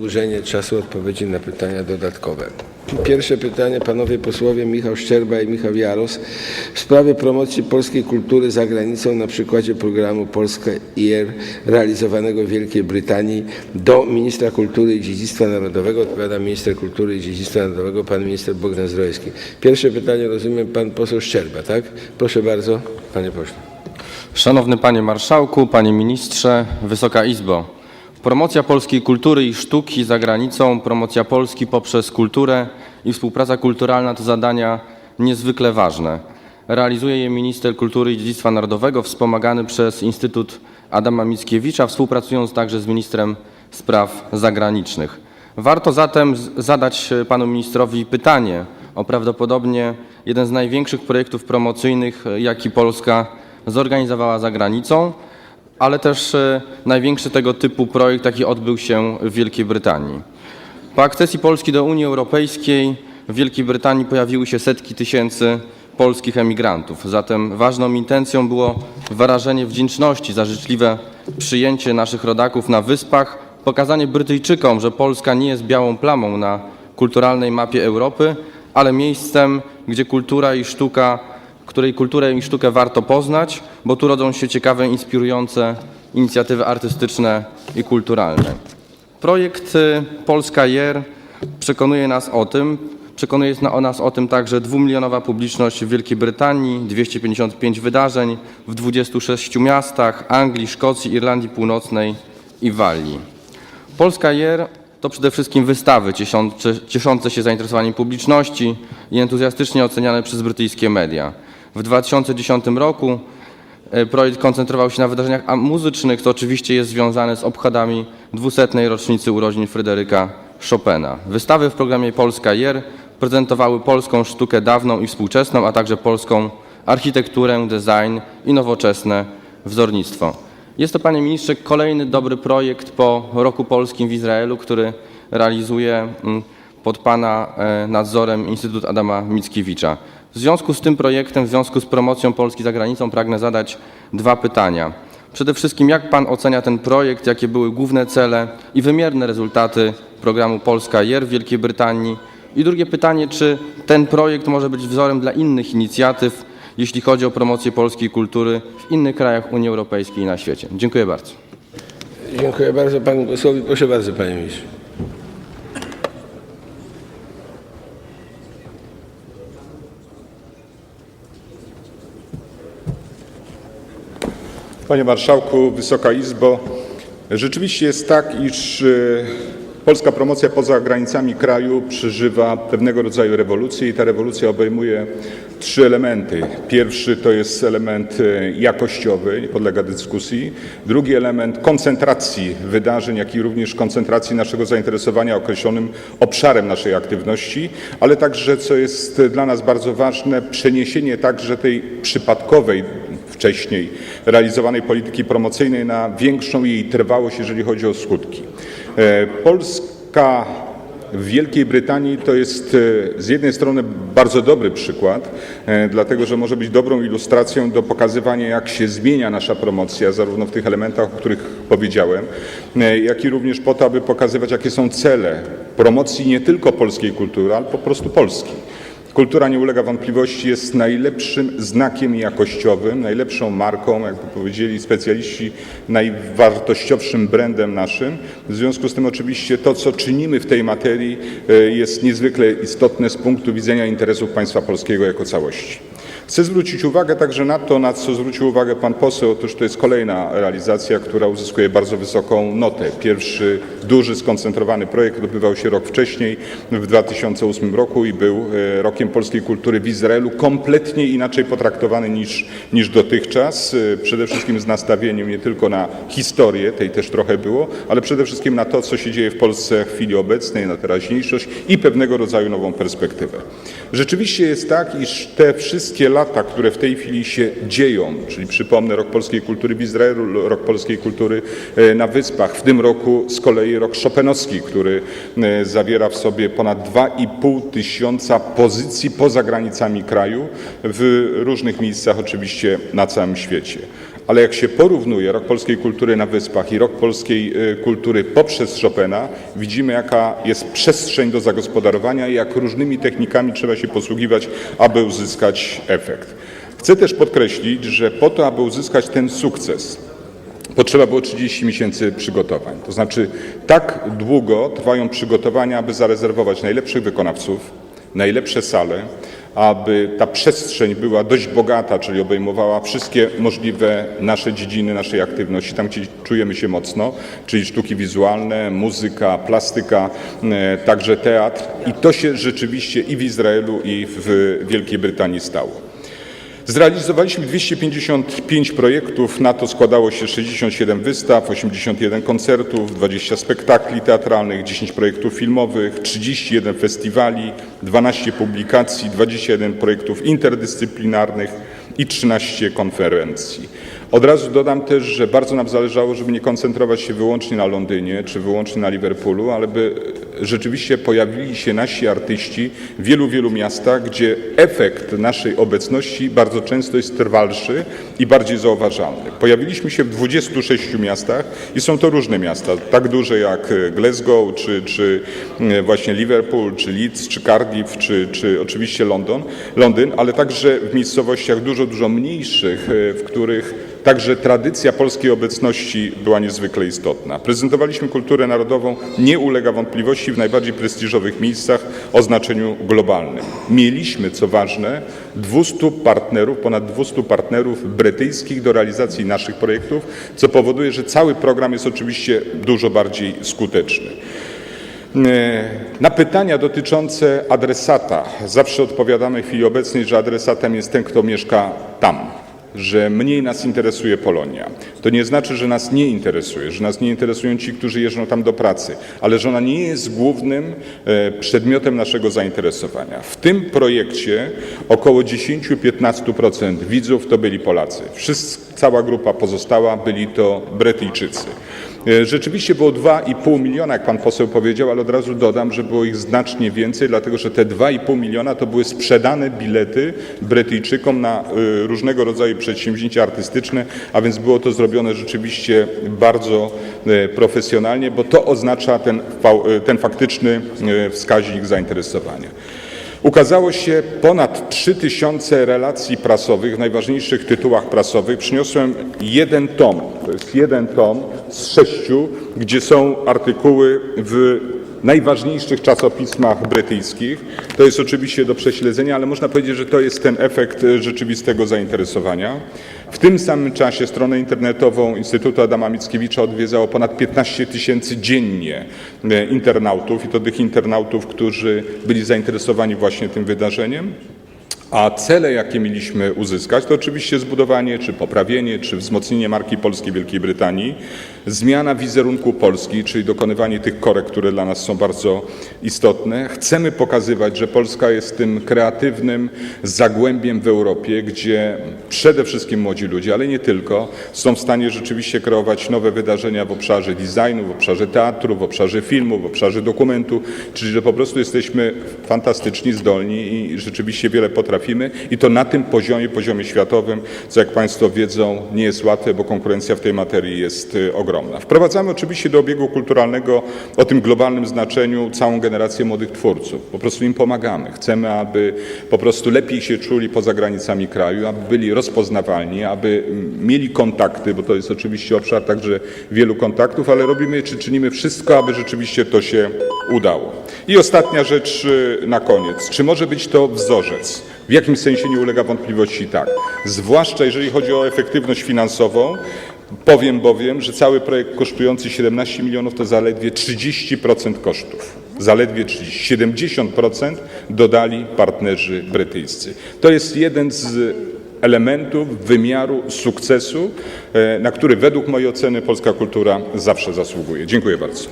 Wydłużenie czasu odpowiedzi na pytania dodatkowe. Pierwsze pytanie panowie posłowie Michał Szczerba i Michał Jaros w sprawie promocji polskiej kultury za granicą na przykładzie programu Polska IR realizowanego w Wielkiej Brytanii do ministra kultury i dziedzictwa narodowego. Odpowiada minister kultury i dziedzictwa narodowego pan minister Bogdan Zdrojewski. Pierwsze pytanie rozumiem pan poseł Szczerba, tak? Proszę bardzo, panie pośle. Szanowny Panie Marszałku, Panie Ministrze, Wysoka Izbo. Promocja polskiej kultury i sztuki za granicą, promocja Polski poprzez kulturę i współpraca kulturalna to zadania niezwykle ważne. Realizuje je minister kultury i dziedzictwa narodowego wspomagany przez Instytut Adama Mickiewicza, współpracując także z ministrem spraw zagranicznych. Warto zatem zadać e, panu ministrowi pytanie o prawdopodobnie jeden z największych projektów promocyjnych, e, jaki Polska zorganizowała za granicą, ale też e, największy tego typu projekt, jaki odbył się w Wielkiej Brytanii. Po akcesji Polski do Unii Europejskiej w Wielkiej Brytanii pojawiły się setki tysięcy polskich emigrantów. Zatem ważną intencją było wyrażenie wdzięczności za życzliwe przyjęcie naszych rodaków na wyspach, pokazanie Brytyjczykom, że Polska nie jest białą plamą na kulturalnej mapie Europy, ale miejscem, gdzie kultura i sztuka której kulturę i sztukę warto poznać, bo tu rodzą się ciekawe, inspirujące inicjatywy artystyczne i kulturalne. Projekt y, Polska Jer przekonuje nas o tym, przekonuje o nas o tym także dwumilionowa publiczność w Wielkiej Brytanii, 255 wydarzeń w 26 miastach Anglii, Szkocji, Irlandii Północnej i Walii. Polska Jer to przede wszystkim wystawy cieszące się zainteresowaniem publiczności i entuzjastycznie oceniane przez brytyjskie media. W 2010 roku e, projekt koncentrował się na wydarzeniach muzycznych, co oczywiście jest związane z obchodami 200. rocznicy urodzin Fryderyka Chopina. Wystawy w programie Polska Jer prezentowały polską sztukę dawną i współczesną, a także polską architekturę, design i nowoczesne wzornictwo. Jest to, panie ministrze, kolejny dobry projekt po roku polskim w Izraelu, który realizuje mm, pod pana e, nadzorem Instytut Adama Mickiewicza. W związku z tym projektem, w związku z promocją Polski za granicą pragnę zadać dwa pytania. Przede wszystkim, jak pan ocenia ten projekt, jakie były główne cele i wymierne rezultaty programu Polska Jer w Wielkiej Brytanii? I drugie pytanie, czy ten projekt może być wzorem dla innych inicjatyw, jeśli chodzi o promocję polskiej kultury w innych krajach Unii Europejskiej i na świecie? Dziękuję bardzo. Dziękuję bardzo panu posłowi. Proszę bardzo, panie ministrze. Panie Marszałku, Wysoka Izbo, rzeczywiście jest tak, iż e, polska promocja poza granicami kraju przeżywa pewnego rodzaju rewolucję i ta rewolucja obejmuje trzy elementy. Pierwszy to jest element e, jakościowy, nie podlega dyskusji. Drugi element koncentracji wydarzeń, jak i również koncentracji naszego zainteresowania określonym obszarem naszej aktywności, ale także, co jest dla nas bardzo ważne, przeniesienie także tej przypadkowej wcześniej realizowanej polityki promocyjnej na większą jej trwałość, jeżeli chodzi o skutki. E, Polska w Wielkiej Brytanii to jest e, z jednej strony bardzo dobry przykład, e, dlatego że może być dobrą ilustracją do pokazywania, jak się zmienia nasza promocja, zarówno w tych elementach, o których powiedziałem, jak i również po to, aby pokazywać, jakie są cele promocji nie tylko polskiej kultury, ale po prostu Polski. Kultura, nie ulega wątpliwości, jest najlepszym znakiem jakościowym, najlepszą marką, jakby powiedzieli specjaliści, najwartościowszym brandem naszym. W związku z tym oczywiście to, co czynimy w tej materii e, jest niezwykle istotne z punktu widzenia interesów państwa polskiego jako całości. Chcę zwrócić uwagę także na to, na co zwrócił uwagę pan poseł. Otóż to jest kolejna realizacja, która uzyskuje bardzo wysoką notę. Pierwszy duży, skoncentrowany projekt odbywał się rok wcześniej, w 2008 roku i był e, rokiem polskiej kultury w Izraelu, kompletnie inaczej potraktowany niż, niż dotychczas. E, Przede wszystkim z nastawieniem nie tylko na historię, tej też trochę było, ale przede wszystkim na to, co się dzieje w Polsce w chwili obecnej, na teraźniejszość i pewnego rodzaju nową perspektywę. Rzeczywiście jest tak, iż te wszystkie lata, które w tej chwili się dzieją, czyli przypomnę rok polskiej kultury w Izraelu, rok polskiej kultury e, na Wyspach, w tym roku z kolei rok szopenowski, który e, zawiera w sobie ponad 2,5 tysiąca pozycji poza granicami kraju w różnych miejscach oczywiście na całym świecie. Ale jak się porównuje rok polskiej kultury na Wyspach i rok polskiej y, kultury poprzez Chopina, widzimy jaka jest przestrzeń do zagospodarowania i jak różnymi technikami trzeba się posługiwać, aby uzyskać efekt. Chcę też podkreślić, że po to, aby uzyskać ten sukces, potrzeba było 30 miesięcy przygotowań. To znaczy tak długo trwają przygotowania, aby zarezerwować najlepszych wykonawców, najlepsze sale, aby ta przestrzeń była dość bogata, czyli obejmowała wszystkie możliwe nasze dziedziny naszej aktywności, tam gdzie czujemy się mocno, czyli sztuki wizualne, muzyka, plastyka, e, także teatr. I to się rzeczywiście i w Izraelu, i w Wielkiej Brytanii stało. Zrealizowaliśmy 255 projektów, na to składało się 67 wystaw, 81 koncertów, 20 spektakli teatralnych, 10 projektów filmowych, 31 festiwali, 12 publikacji, 21 projektów interdyscyplinarnych i 13 konferencji. Od razu dodam też, że bardzo nam zależało, żeby nie koncentrować się wyłącznie na Londynie czy wyłącznie na Liverpoolu, ale by rzeczywiście pojawili się nasi artyści w wielu, wielu miastach, gdzie efekt naszej obecności bardzo często jest trwalszy i bardziej zauważalny. Pojawiliśmy się w 26 miastach i są to różne miasta, tak duże jak Glasgow, czy, czy właśnie Liverpool, czy Leeds, czy Cardiff, czy, czy oczywiście London, Londyn, ale także w miejscowościach dużo, dużo mniejszych, w których Także tradycja polskiej obecności była niezwykle istotna. Prezentowaliśmy kulturę narodową, nie ulega wątpliwości, w najbardziej prestiżowych miejscach o znaczeniu globalnym. Mieliśmy, co ważne, 200 partnerów, ponad 200 partnerów brytyjskich do realizacji naszych projektów, co powoduje, że cały program jest oczywiście dużo bardziej skuteczny. Na pytania dotyczące adresata zawsze odpowiadamy w chwili obecnej, że adresatem jest ten, kto mieszka tam że mniej nas interesuje Polonia. To nie znaczy, że nas nie interesuje, że nas nie interesują ci, którzy jeżdżą tam do pracy, ale że ona nie jest głównym e, przedmiotem naszego zainteresowania. W tym projekcie około 10-15% widzów to byli Polacy. Wszyscy, cała grupa pozostała byli to Brytyjczycy. E, Rzeczywiście było 2,5 miliona, jak pan poseł powiedział, ale od razu dodam, że było ich znacznie więcej, dlatego że te 2,5 miliona to były sprzedane bilety Brytyjczykom na e, różnego rodzaju przedsięwzięcia artystyczne, a więc było to zrobione rzeczywiście bardzo e, profesjonalnie, bo to oznacza ten, ten faktyczny wskaźnik zainteresowania. Ukazało się ponad 3000 relacji prasowych w najważniejszych tytułach prasowych. Przyniosłem jeden tom, to jest jeden tom z sześciu, gdzie są artykuły w najważniejszych czasopismach brytyjskich. To jest oczywiście do prześledzenia, ale można powiedzieć, że to jest ten efekt rzeczywistego zainteresowania. W tym samym czasie stronę internetową Instytutu Adama Mickiewicza odwiedzało ponad 15 tysięcy dziennie e, internautów i to tych internautów, którzy byli zainteresowani właśnie tym wydarzeniem. A cele, jakie mieliśmy uzyskać, to oczywiście zbudowanie, czy poprawienie, czy wzmocnienie marki polskiej Wielkiej Brytanii, zmiana wizerunku Polski, czyli dokonywanie tych korekt, które dla nas są bardzo istotne. Chcemy pokazywać, że Polska jest tym kreatywnym zagłębiem w Europie, gdzie przede wszystkim młodzi ludzie, ale nie tylko, są w stanie rzeczywiście kreować nowe wydarzenia w obszarze designu, w obszarze teatru, w obszarze filmu, w obszarze dokumentu, czyli że po prostu jesteśmy fantastyczni, zdolni i rzeczywiście wiele potrafimy. I to na tym poziomie, poziomie światowym, co jak Państwo wiedzą nie jest łatwe, bo konkurencja w tej materii jest y, ogromna. Wprowadzamy oczywiście do obiegu kulturalnego o tym globalnym znaczeniu całą generację młodych twórców. Po prostu im pomagamy. Chcemy, aby po prostu lepiej się czuli poza granicami kraju, aby byli rozpoznawalni, aby mieli kontakty, bo to jest oczywiście obszar także wielu kontaktów, ale robimy czy czynimy wszystko, aby rzeczywiście to się udało. I ostatnia rzecz y, na koniec. Czy może być to wzorzec? W jakimś sensie nie ulega wątpliwości tak. Zwłaszcza jeżeli chodzi o efektywność finansową. Powiem bowiem, że cały projekt kosztujący 17 milionów to zaledwie 30% kosztów. Zaledwie 30. 70% dodali partnerzy brytyjscy. To jest jeden z elementów wymiaru sukcesu, e, na który według mojej oceny polska kultura zawsze zasługuje. Dziękuję bardzo.